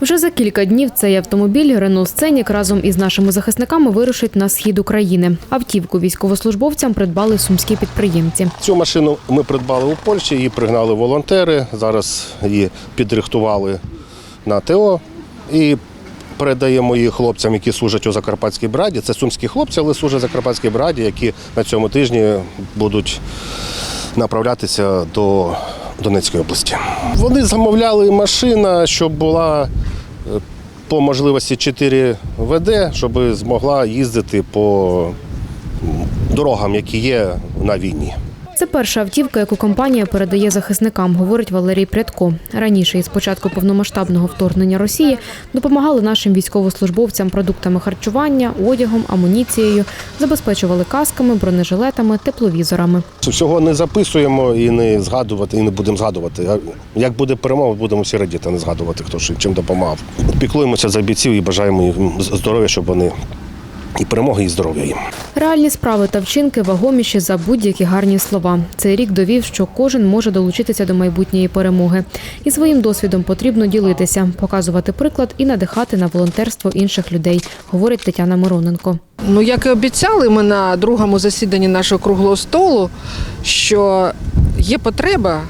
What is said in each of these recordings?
Вже за кілька днів цей автомобіль Рено Сценік разом із нашими захисниками вирушить на схід України. Автівку військовослужбовцям придбали сумські підприємці. Цю машину ми придбали у Польщі, її пригнали волонтери. Зараз її підрихтували на ТО і передаємо її хлопцям, які служать у Закарпатській браді. Це сумські хлопці, але служать Закарпатській браді, які на цьому тижні будуть направлятися до Донецької області. Вони замовляли машина, щоб була по можливості 4 ВД, щоб змогла їздити по дорогам, які є на війні. Це перша автівка, яку компанія передає захисникам, говорить Валерій Прядко. Раніше, із початку повномасштабного вторгнення Росії, допомагали нашим військовослужбовцям продуктами харчування, одягом, амуніцією, забезпечували касками, бронежилетами, тепловізорами. Всього не записуємо і не згадувати, і не будемо згадувати. Як буде перемога, будемо всі радіти, не згадувати, хто чим допомагав. Піклуємося за бійців і бажаємо їм здоров'я, щоб вони і перемоги, і здоров'я їм. Реальні справи та вчинки вагоміші за будь-які гарні слова. Цей рік довів, що кожен може долучитися до майбутньої перемоги. І своїм досвідом потрібно ділитися, показувати приклад і надихати на волонтерство інших людей, говорить Тетяна Мироненко. Ну, як і обіцяли ми на другому засіданні нашого круглого столу, що є потреба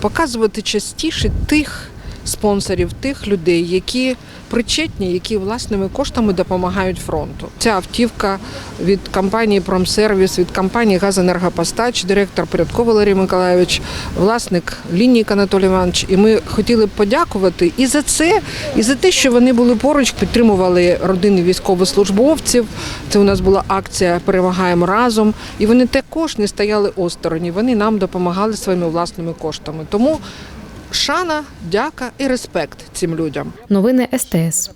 показувати частіше тих спонсорів, тих людей, які причетні, які власними коштами допомагають фронту. Ця автівка від компанії Промсервіс, від компанії Газенергопостач, директор Порядко Валерій Миколайович, власник лінійка Анатолій Іванович. І ми хотіли б подякувати і за це, і за те, що вони були поруч, підтримували родини військовослужбовців. Це у нас була акція Перемагаємо разом. І вони також не стояли осторонь. Вони нам допомагали своїми власними коштами. Тому шана, дяка і респект цим людям. Новини СТС.